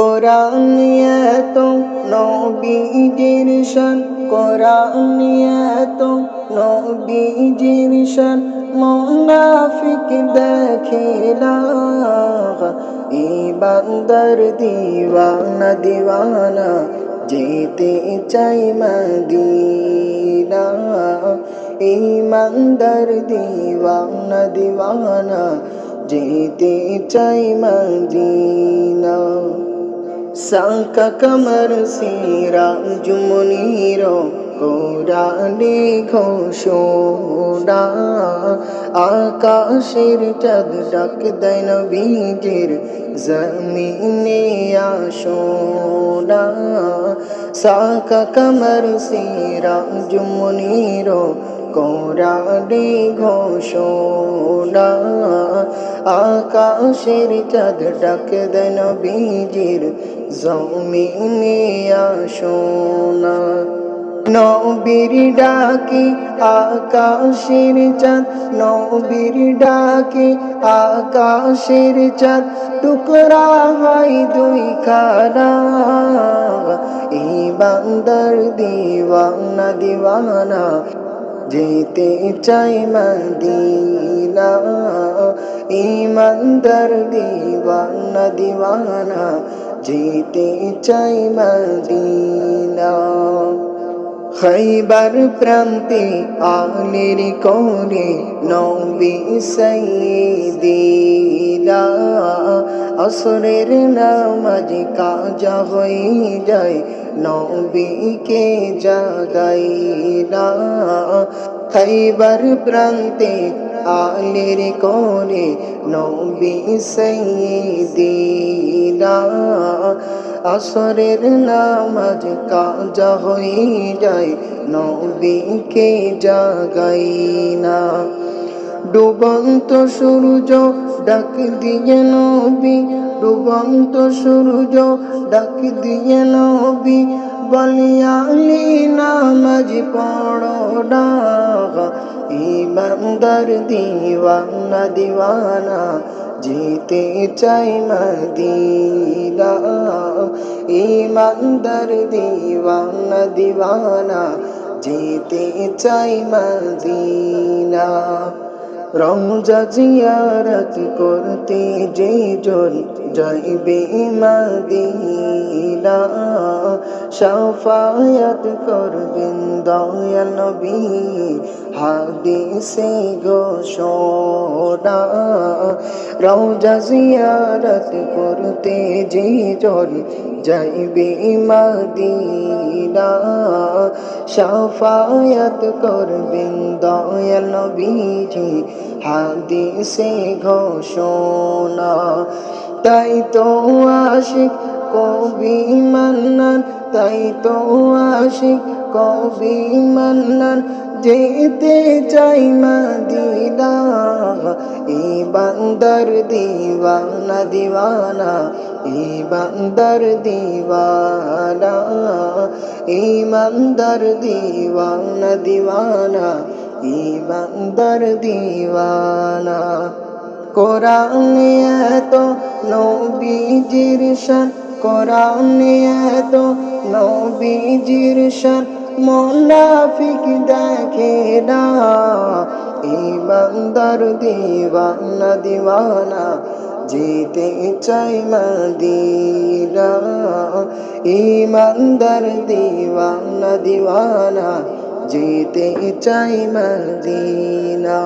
কোরআন এত নবীজির শান, কোরআন এত নবীজির শান। মুনাফিক দেখিলা ইবান্দর দিওয়ানা দিওয়ানা, যেতে চাই মদিনা। ইমানদার দিওয়ানা দিওয়ানা, যেতে চাই মদিনা। সাকা কমর সিরা জুমনির কোরআনে ঘোষণা। আকাশের চাঁদ ডাক দেন বীজের জমিনে আসোনা। সাকা কমর সিরা জুমনির কোরআনে ঘোষণা। আকাশের চাঁদ ডাক দেন বীজের, জমিনে আসোনা নবীর ডাকি আকাশের চাঁদ, নবীর ডাকি আকাশের চাঁদ, টুকরা হয় দুই খানা এই বান্দর দিওয়ানা দিওয়ানা, যেতে চাই মদিনা। ইমানদার দিওয়ানা দিওয়ানা, যেতে চাই মদিনা। খৈবার প্রান্তে আলের কোরে নবী সাইদিনা আসরের নামাজ কাজা হয়ে যায় নবীকে জাগাইলা? খৈবার প্রান্তে আলের কোরে নবী সাইদিনা আসরের নামাজ কাজা হয়ে যায় নবীকে জাগাই না ডুবন্ত সূর্য ডাক দিয়ে নবী ডুবন্ত সূর্য ডাক দিয়ে নবী বলিয়ালি নামাজ পড়ো না ইমানদার দিওয়ানা দিওয়ানা, যেতে চাই মদিনা। ইমানদার দিওয়ানা দিওয়ানা, যেতে চাই মদিনা। রমজা জিয়ারত করতে যে জন যাইবে মদিনা। শাফায়াত করবেন দয়াল নবী, হাদিসে ঘোষণা। রওজা জিয়ারত করতে যে জন যাইবে মদিনা, শাফায়াত করবেন দয়াল নবীজি, হাদিসে ঘোষণা। তাই তো আশিক কবি মান্নান, তাই তো আশিক কবি মান্নান। যেতে চাই মদিনা, এই বান্দর দিওয়ানা দিওয়ানা, এই বান্দর দিওয়ানা, এই বান্দর দিওয়ানা দিওয়ানা, এই বান্দর দিওয়ানা। কোরআনে এত নবীজির শান কোরআনে নবীজির শান মোনাফিক দেখে না। ইমানদার দিওয়ানা দিওয়ানা, যেতে চাই মদিনা। ইমানদার দিওয়ানা দিওয়ানা, যেতে চাই মদিনা।